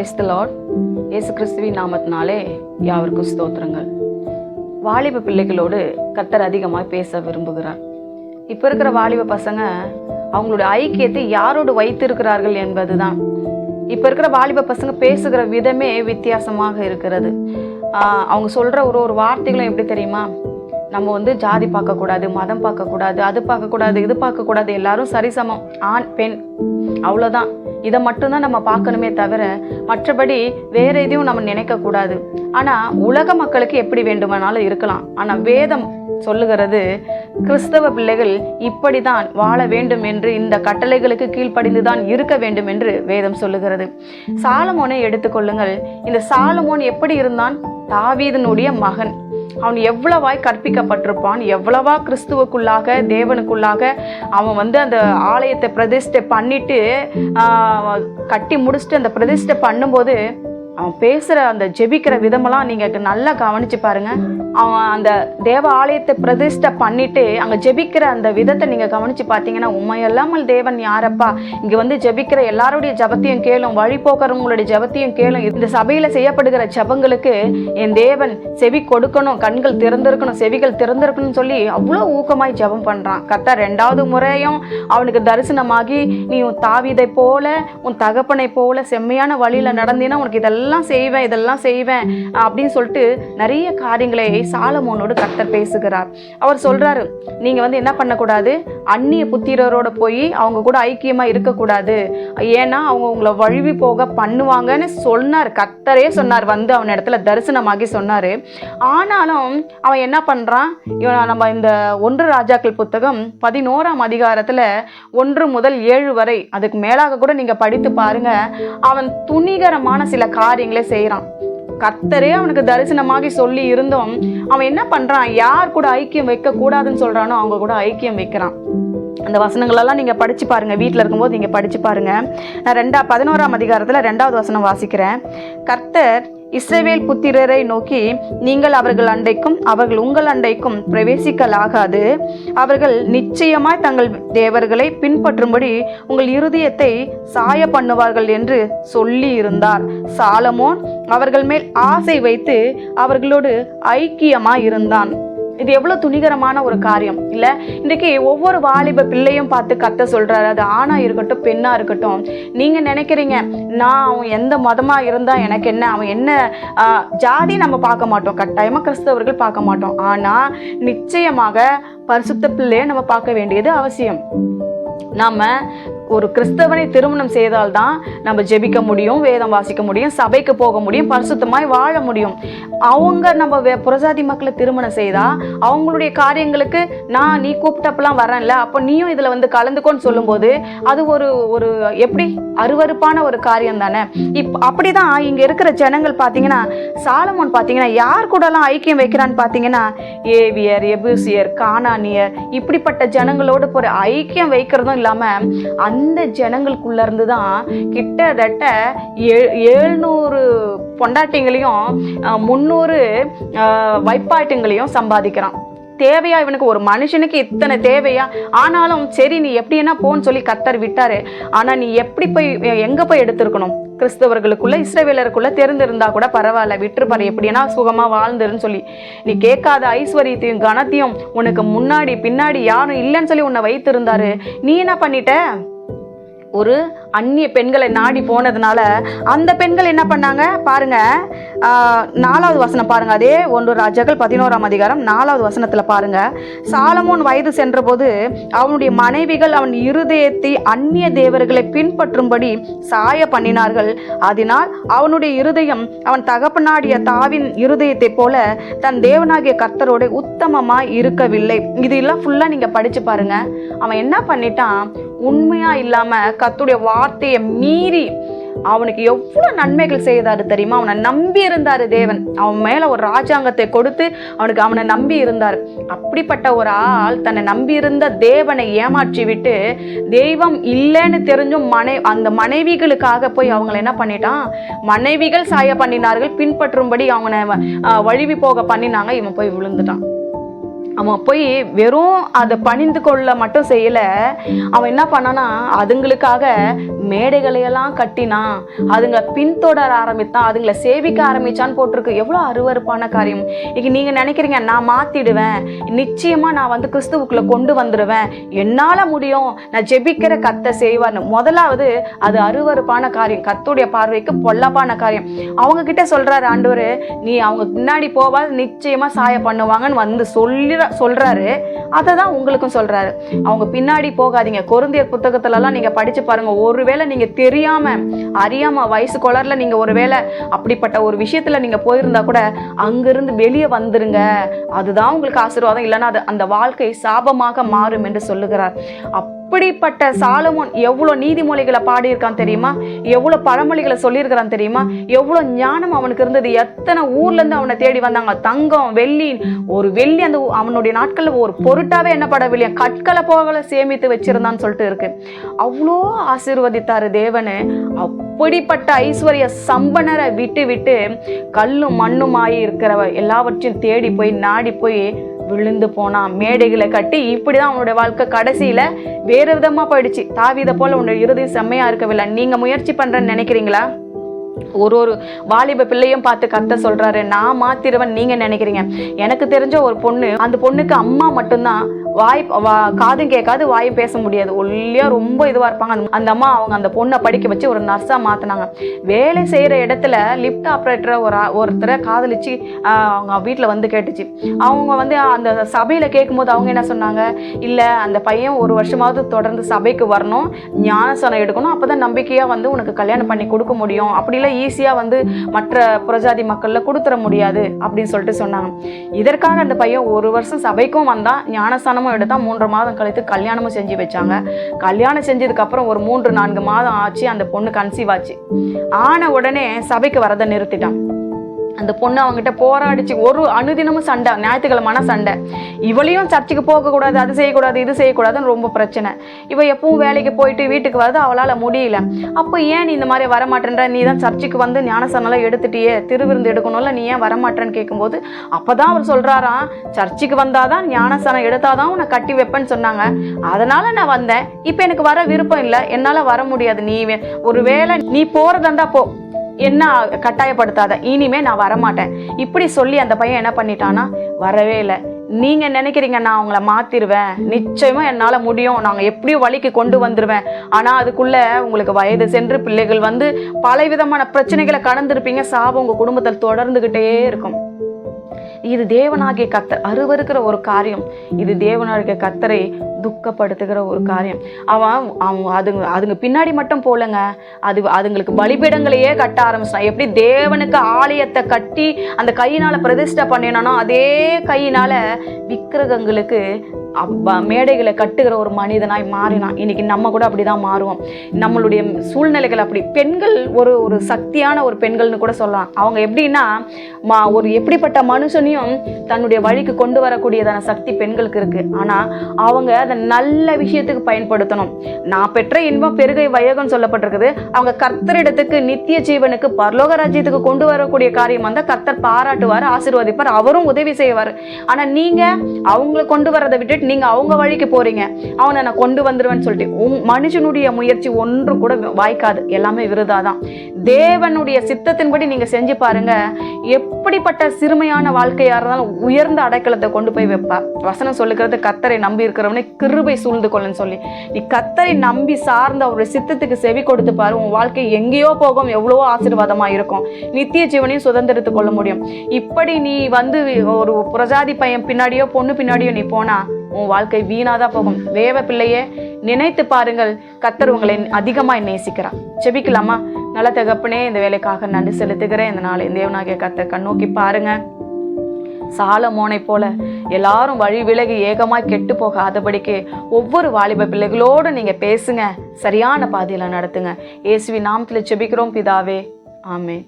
கிரைஸ்த Lord இயேசு கிறிஸ்துவின் நாமத்தினாலே யாவருக்கும் ஸ்தோத்திரங்கள். வாலிப பிள்ளைகளோடு கத்தர் அதிகமாக பேச விரும்புகிறார். இப்போ இருக்கிற வாலிப பசங்க அவங்களுடைய ஐக்கியத்தை யாரோடு வைத்திருக்கிறார்கள் என்பதுதான். இப்போ இருக்கிற வாலிப பசங்க பேசுகிற விதமே வித்தியாசமாக இருக்கிறது. அவங்க சொல்கிற ஒரு ஒரு வார்த்தைகளும் எப்படி தெரியுமா? நம்ம வந்து ஜாதி பார்க்கக்கூடாது மதம் பார்க்கக்கூடாது அது பார்க்கக்கூடாது இது பார்க்கக்கூடாது எல்லாரும் சரிசமம் ஆண் பெண் அவ்வளோதான் இதை மட்டும்தான் நம்ம பார்க்கணுமே தவிர மற்றபடி வேற எதையும் நம்ம நினைக்கக்கூடாது. ஆனால் உலக மக்களுக்கு எப்படி வேண்டுமானாலும் இருக்கலாம். ஆனால் வேதம் சொல்லுகிறது கிறிஸ்தவ பிள்ளைகள் இப்படிதான் வாழ வேண்டும் என்று இந்த கட்டளைகளுக்கு கீழ்ப்படிந்துதான் இருக்க வேண்டும் என்று வேதம் சொல்லுகிறது. சாலமோனை எடுத்துக்கொள்ளுங்கள் இந்த சாலமோன் எப்படி இருந்தான்? தாவீதனுடைய மகன். அவன் எவ்வளவாய் கற்பிக்கப்பட்டிருப்பான் எவ்வளவா கிறிஸ்துவுக்குள்ளாக தேவனுக்குள்ளாக அவன் வந்து அந்த ஆலயத்தை பிரதிஷ்டை பண்ணிட்டு கட்டி முடிச்சுட்டு அந்த பிரதிஷ்டை பண்ணும்போது அவன் பேசுகிற அந்த ஜெபிக்கிற விதமெல்லாம் நீங்கள் நல்லா கவனிச்சு பாருங்கள் அவன் அந்த தேவ ஆலயத்தை பிரதிஷ்டை பண்ணிட்டு அங்கே ஜெபிக்கிற அந்த விதத்தை நீங்கள் கவனித்து பார்த்தீங்கன்னா உண்மையல்லாமல் தேவன் யாரப்பா? இங்கே வந்து ஜெபிக்கிற எல்லாருடைய ஜபத்தையும் கேளும் வழி போக்குறவங்களுடைய ஜபத்தையும் கேளும். இந்த சபையில் செய்யப்படுகிற ஜபங்களுக்கு என் தேவன் செவி கொடுக்கணும் கண்கள் திறந்திருக்கணும் செவிகள் திறந்திருக்கணும்னு சொல்லி அவ்வளோ ஊக்கமாய் ஜெபம் பண்ணுறான் கத்தா ரெண்டாவது முறையும் அவனுக்கு தரிசனமாகி நீ உன் தாவிதை போல உன் தகப்பனை போல செம்மையான வழியில் நடந்தீன்னா உனக்கு இதெல்லாம் இதெல்லாம் செய்வேன் இதெல்லாம் செய்வேன் அப்படின்னு சொல்லிட்டு நிறைய காரியங்களை சாலமோனோடு கர்த்தர் பேசுகிறார். அவர் சொல்கிறாரு நீங்கள் வந்து என்ன பண்ணக்கூடாது? அந்நிய புத்திரரோட போய் அவங்க கூட ஐக்கியமாக இருக்கக்கூடாது. ஏன்னா அவங்க உங்களை வழுவி போக பண்ணுவாங்கன்னு சொன்னார். கர்த்தரே சொன்னார் வந்து அவன் இடத்துல தரிசனமாகி சொன்னார். ஆனாலும் அவன் என்ன பண்ணுறான் இவன் நம்ம இந்த ஒன்று ராஜாக்கள் புத்தகம் பதினோராம் அதிகாரத்தில் ஒன்று முதல் ஏழு வரை அதுக்கு மேலாக கூட நீங்கள் படித்து பாருங்க. அவன் துணிகரமான சில காரியங்களை செய்கிறான் கர்த்தரே அவனுக்கு தரிசனமாகி சொல்லி இருந்தும் அவன் என்ன பண்ணுறான் யார் கூட ஐக்கியம் வைக்க கூடாதுன்னு அவங்க கூட ஐக்கியம் வைக்கிறான். அந்த வசனங்களெல்லாம் நீங்கள் படிச்சு பாருங்கள் வீட்டில் இருக்கும்போது நீங்கள் படித்து பாருங்க. நான் ரெண்டா பதினோராம் அதிகாரத்தில் ரெண்டாவது வசனம் வாசிக்கிறேன். கர்த்தர் இஸ்ரவேல் புத்திரரை நோக்கி நீங்கள் அவர்கள் அண்டைக்கும் அவர்கள் உங்கள் அண்டைக்கும் பிரவேசிக்கலாகாது. அவர்கள் நிச்சயமாய் தங்கள் தேவர்களை பின்பற்றும்படி உங்கள் இருதயத்தை சாய பண்ணுவார்கள் என்று சொல்லி இருந்தார் சாலமோன் அவர்கள் மேல் ஆசை வைத்து அவர்களோடு ஐக்கியமாய் இருந்தான் இது எவ்வளோ துணிகரமான ஒரு காரியம். இல்லை இன்றைக்கு ஒவ்வொரு வாலிப பிள்ளையும் பார்த்து கத்த சொல்கிறாரு அது ஆணாக இருக்கட்டும் பெண்ணாக இருக்கட்டும். நீங்கள் நினைக்கிறீங்க நான் அவன் எந்த மதமாக இருந்தால் எனக்கு என்ன? அவன் என்ன ஜாதி நம்ம பார்க்க மாட்டோம். கட்டாயமாக கிறிஸ்தவர்கள் பார்க்க மாட்டோம். ஆனால் நிச்சயமாக பரிசுத்த பிள்ளையை நம்ம பார்க்க வேண்டியது அவசியம். நாம ஒரு கிறிஸ்தவனை திருமணம் செய்தால்தான் நம்ம ஜெபிக்க முடியும் வேதம் வாசிக்க முடியும் சபைக்கு போக முடியும் பரிசுத்தமாய் வாழ முடியும். அவங்க நம்ம வே- மக்களை திருமணம் செய்தால் அவங்களுடைய காரியங்களுக்கு நான் நீ கூப்பிட்டப்பெல்லாம் வரேன்ல அப்போ நீயும் இதில் வந்து கலந்துக்கோன்னு சொல்லும்போது அது ஒரு ஒரு எப்படி? அருவருப்பான ஒரு காரியம் தானே இப் அப்படி தான் இங்கே இருக்கிற ஜனங்கள் பார்த்தீங்கன்னா சாலமோன் பார்த்தீங்கன்னா யார் கூடலாம் ஐக்கியம் வைக்கிறான்னு பார்த்தீங்கன்னா ஏவியர் எபூசியர் கானானியர் இப்படிப்பட்ட ஜனங்களோடு ஒரு ஐக்கியம் வைக்கிறதும் இல்லாமல் அந்த ஜனங்களுக்குள்ள இருந்து தான் கிட்டத்தட்ட ஏ- ஏழ்நூறு பொண்டாட்டிங்களையும் முந்நூறு வைப்பாட்டுங்களையும் சம்பாதிக்கிறான். தேவையா இவனுக்கு? ஒரு மனுஷனுக்கு இத்தனை தேவையா? ஆனாலும் சரி நீ எப்படின்னா போன்னு சொல்லி கத்தர் விட்டாரு. ஆனா நீ எப்படி போய் எங்க போய் எடுத்திருக்கணும்? கிறிஸ்தவர்களுக்குள்ள இஸ்ரவேலருக்குள்ள தெரிந்திருந்தா கூட பரவாயில்ல. விட்டுருப்பாரு. எப்படின்னா சுகமா வாழ்ந்துருன்னு சொல்லி. நீ கேட்காத ஐஸ்வர்யத்தையும் கனத்தையும் உனக்கு முன்னாடி பின்னாடி யாரும் இல்லைன்னு சொல்லி உன்னை வைத்திருந்தாரு. நீ என்ன பண்ணிட்ட? ஒரு அந்நிய பெண்களை நாடி போனதுனால அந்த பெண்கள் என்ன பண்ணாங்க? பாருங்க. நாலாவது வசனம் பாருங்க. அதே ஒன்று ராஜாக்கள் பதினோராம் அதிகாரம் நாலாவது வசனத்தில் பாருங்க. சாலமோன் வயது சென்றபோது அவனுடைய மனைவிகள் அவன் இருதயத்தை அந்நிய தேவர்களை பின்பற்றும்படி சாய பண்ணினார்கள். அதனால் அவனுடைய இருதயம் அவன் தகப்பனாடிய தாவின் இருதயத்தைப் போல தன் தேவனாகிய கர்த்தரோட உத்தமமாக இருக்கவில்லை. இது எல்லாம் ஃபுல்லாக நீங்கள் படித்து பாருங்க. அவன் என்ன பண்ணிட்டான்? உண்மையாக இல்லாமல் கத்துடைய வா வார்த்தையை மீறி அவனுக்கு எவ்வளோ நன்மைகள் செய்தாரு தெரியுமா? அவனை நம்பி இருந்தாரு தேவன். அவன் மேலே ஒரு ராஜாங்கத்தை கொடுத்து அவனுக்கு அவனை நம்பி இருந்தார். அப்படிப்பட்ட ஒரு ஆள் தன்னை நம்பி இருந்த தேவனை ஏமாற்றி விட்டு தெய்வம் இல்லைன்னு தெரிஞ்சும் மனை அந்த மனைவிகளுக்காக போய் அவங்கள என்ன பண்ணிட்டான்? மனைவிகள் சாய பண்ணினார்கள் பின்பற்றும்படி அவனை வழிவி வழுவி போக பண்ணினாங்க இவன் போய் விழுந்துட்டான். அவன் போய் வெறும் அதை பணிந்து கொள்ள மட்டும் செய்யல. அவன் என்ன பண்ணானா அதுங்களுக்காக மேடைகளையெல்லாம் கட்டினான் அதுங்களை பின்தொடர ஆரம்பித்தான் அதுங்களை சேவிக்க ஆரம்பிச்சான்னு போட்டிருக்கு. எவ்வளோ அருவருப்பான காரியம். இன்னைக்கு நீங்கள் நினைக்கிறீங்க நான் மாற்றிடுவேன் நிச்சயமாக நான் வந்து கிறிஸ்துவுக்குள்ள கொண்டு வந்துடுவேன் என்னால் முடியும் நான் ஜெபிக்கிற கத்தை செய்வார்னு. முதலாவது அது அருவருப்பான காரியம். கத்துடைய பார்வைக்கு பொல்லப்பான காரியம். அவங்க கிட்ட சொல்கிறாரு ஆண்டவர் நீ அவங்க பின்னாடி போவா நிச்சயமாக சாய பண்ணுவாங்கன்னு வந்து சொல்லிட சொல்கிறாரு அதை தான் உங்களுக்கும் சொல்கிறாரு அவங்க பின்னாடி போகாதீங்க. கொருந்தியர் புத்தகத்துலலாம் நீங்கள் படித்து பாருங்கள் ஒருவேளை நீங்கள் தெரியாமல் அறியாமல் வயசு குளரில் நீங்கள் ஒருவேளை அப்படிப்பட்ட ஒரு விஷயத்தில் நீங்கள் போயிருந்தா கூட அங்கேருந்து வெளியே வந்துருங்க. அதுதான் உங்களுக்கு ஆசீர்வாதம். இல்லைன்னா அது அந்த வாழ்க்கை சாபமாக மாறும் என்று சொல்லுகிறார். அப் அப்படிப்பட்ட சாலமோன் எவ்வளோ நீதிமொழிகளை பாடியிருக்கான் தெரியுமா? எவ்வளோ பழமொழிகளை சொல்லியிருக்கிறான் தெரியுமா? எவ்வளோ ஞானம் அவனுக்கு இருந்தது? எத்தனை ஊர்லேருந்து அவனை தேடி வந்தாங்க? தங்கம் வெள்ளி ஒரு வெள்ளி அந்த அவனுடைய நாட்களில் ஒரு பொருட்டாவே என்ன படவில்லையா கற்களை போகலை சேமித்து வச்சிருந்தான்னு சொல்லிட்டு இருக்கு. அவ்வளோ ஆசீர்வதித்தாரு தேவனு. அப்படிப்பட்ட ஐஸ்வர்ய சம்பனரை விட்டு விட்டு கல்லும் மண்ணுமாயி இருக்கிறவ எல்லாவற்றையும் தேடி போய் நாடி போய் விழுந்து போனான் மேடைகளை கட்டி இப்படி தான் அவனுடைய வாழ்க்கை கடைசியில் வேறு விதமாக போயிடுச்சு. தாவிதை போல் உன்னுடைய இறுதி செம்மையாக இருக்கவில்லை. நீங்கள் முயற்சி பண்ணுறேன்னு நினைக்கிறீங்களா? ஒரு ஒரு வாலிப பிள்ளையும் பார்த்து கத்த சொல்கிறாரு நான் மாத்திருவன் நீங்கள் நினைக்கிறீங்க. எனக்கு தெரிஞ்ச ஒரு பொண்ணு அந்த பொண்ணுக்கு அம்மா மட்டும்தான் வாய் வா- காதும் கேட்காது வாயும் பேச முடியாது. ஒல்லியா ரொம்ப இதுவா இருப்பாங்க. அந்த- அந்த அம்மா அவங்க அந்த பொண்ணை படிக்க வச்சு ஒரு நர்ஸா மாத்தினாங்க. வேலை செய்யற இடத்துல லிஃப்ட் ஆப்ரேட்டரை ஒரு ஒருத்தரை காதலிச்சு அவங்க வீட்டில் வந்து கேட்டுச்சு. அவங்க வந்து அந்த சபையில் கேட்கும்போது அவங்க என்ன சொன்னாங்க? இல்லை அந்த பையன் ஒரு வருஷமாவது தொடர்ந்து சபைக்கு வரணும். ஞானசனம் எடுக்கணும். அப்பதான் நம்பிக்கையாக வந்து உனக்கு கல்யாணம் பண்ணி கொடுக்க முடியும். அப்படிலாம் ஈஸியாக வந்து மற்ற புரஜாதி மக்களில் கொடுத்துட முடியாது. அப்படின்னு சொல்லிட்டு சொன்னாங்க. இதற்காக அந்த பையன் ஒரு வருஷம் சபைக்கும் வந்தான். ஞானஸ்தானமும் எடுத்தால் மூன்று மாதம் கழித்து கல்யாணமும் செஞ்சு வச்சாங்க. கல்யாணம் செஞ்சதுக்கு அப்புறம் ஒரு மூன்று நான்கு மாதம் ஆச்சு அந்த பொண்ணு கன்சீவ் ஆச்சு. ஆன உடனே சபைக்கு வரதை நிறுத்திட்டான். அந்த பொண்ணு அவங்ககிட்ட போராடிச்சு. ஒரு அனுதினமும் சண்டை ஞாயிற்றுக்கிழமான சண்டை. இவளையும் சர்ச்சுக்கு போகக்கூடாது அது செய்யக்கூடாது இது செய்யக்கூடாதுன்னு ரொம்ப பிரச்சனை. இவ எப்பவும் வேலைக்கு போயிட்டு வீட்டுக்கு வரது அவளால் முடியல. அப்போ ஏன் நீ இந்த மாதிரி வரமாட்டேன்ற? நீ தான் சர்ச்சுக்கு வந்து ஞானசனெல்லாம் எடுத்துட்டியே. திருவிருந்து எடுக்கணும்ல நீ ஏன் வரமாட்டேன்னு கேட்கும்போது அப்போ தான் அவர் சொல்கிறாராம் சர்ச்சுக்கு வந்தாதான் ஞானசனம் எடுத்தாதான் உன்னை கட்டி வைப்பேன்னு சொன்னாங்க. அதனால நான் வந்தேன். இப்போ எனக்கு வர விருப்பம் இல்லை. என்னால் வர முடியாது. நீ வே- ஒருவேளை நீ போகிறதா போ. என்ன கட்டாயப்படுத்தாத? இனிமே நான் வரமாட்டேன். இப்படி சொல்லி அந்த பையன் என்ன பண்ணிட்டான்னா வரவே இல்லை. நீங்க நினைக்கிறீங்க நான் அவங்கள மாத்திருவேன். நிச்சயமா என்னால முடியும். நாங்க எப்படியும் வழிக்கு கொண்டு வந்துருவேன். ஆனா அதுக்குள்ள உங்களுக்கு வயது சென்று பிள்ளைகள் வந்து பல விதமான பிரச்சனைகளை கடந்திருப்பீங்க. சாபம் உங்க குடும்பத்தில் தொடர்ந்துகிட்டே இருக்கும். இது தேவனாகிய கத்தர் அருவருக்கிற ஒரு காரியம். இது தேவனாகிய கத்தரை துக்கப்படுத்துகிற ஒரு காரியம். அவன் அவன் அதுங்க அதுங்க பின்னாடி மட்டும் போலங்க. அது அதுங்களுக்கு பலிபீடங்களையே கட்ட ஆரம்பிச்சான் எப்படி தேவனுக்கு ஆலயத்தை கட்டி அந்த கையினால பிரதிஷ்டை பண்ணினானோ அதே கையினால விக்கிரகங்களுக்கு மேடைகளை கட்டுகிற ஒரு மனிதனாய் மாறினான். இன்னைக்கு நம்ம கூட அப்படிதான் மாறுவோம். நம்மளுடைய சூழ்நிலைகள் அப்படி. பெண்கள் ஒரு ஒரு சக்தியான ஒரு பெண்கள்னு கூட சொல்லலாம். அவங்க எப்படின்னா மா ஒரு எப்படிப்பட்ட மனுஷனையும் தன்னுடைய வழிக்கு கொண்டு வரக்கூடியதான சக்தி பெண்களுக்கு இருக்குது ஆனால் அவங்க அதை நல்ல விஷயத்துக்கு பயன்படுத்தணும். நான் பெற்ற இன்பம் பெருகை வயகம்னு சொல்லப்பட்டிருக்குது. அவங்க கர்த்தரிடத்துக்கு நித்திய ஜீவனுக்கு பரலோக ராஜ்யத்துக்கு கொண்டு வரக்கூடிய காரியம் வந்தால் கர்த்தர் பாராட்டுவார் ஆசீர்வதிப்பார் அவரும் உதவி செய்வார். ஆனால் நீங்கள் அவங்கள கொண்டு வரதை விட்டுட்டு நீங்க அவங்க வழிக்கு போறீங்க. அவனை நான் கொண்டு வந்துடுவேன்னு சொல்லிட்டு உங் மனுஷனுடைய முயற்சி ஒன்று கூட வாய்க்காது. எல்லாமே விருதாதான். தேவனுடைய சித்தத்தின்படி நீங்க செஞ்சு பாருங்க. எப்படிப்பட்ட சிறுமையான வாழ்க்கையா இருந்தாலும் உயர்ந்த அடைக்கலத்தை கொண்டு போய் வைப்பா. வசனம் சொல்லுகிறது கத்தரை நம்பி இருக்கிறவனே கிருபை சூழ்ந்து கொள்ளுன்னு சொல்லி. நீ கத்தரை நம்பி சார்ந்த அவருடைய சித்தத்துக்கு செவி கொடுத்து பாரு. உன் வாழ்க்கை எங்கேயோ போகும். எவ்வளவோ ஆசீர்வாதமா இருக்கும். நித்திய ஜீவனையும் சுதந்திரத்து கொள்ள முடியும். இப்படி நீ வந்து ஒரு பிரஜாதி பையன் பின்னாடியோ பொண்ணு பின்னாடியோ நீ போனா உன் வாழ்க்கை வீணாதான் போகும். வேவ பிள்ளையே நினைத்து பாருங்கள் கத்தர் உங்களை அதிகமாக நேசிக்கிறார். செபிக்கலாமா? நல்ல தகப்பனே இந்த வேலைக்காக நன்றி செலுத்துகிறேன். இந்த நாளை தேவனாகிய கத்தர் கண்ணோக்கி பாருங்க. சாலமோனை போல எல்லாரும் வழி விலகி ஏகமாய் கெட்டு போகாதபடிக்கு ஒவ்வொரு வாலிப பிள்ளைகளோடு நீங்க பேசுங்க. சரியான பாதையில நடத்துங்க. ஏசுவி நாமத்தில் செபிக்கிறோம் பிதாவே. ஆமே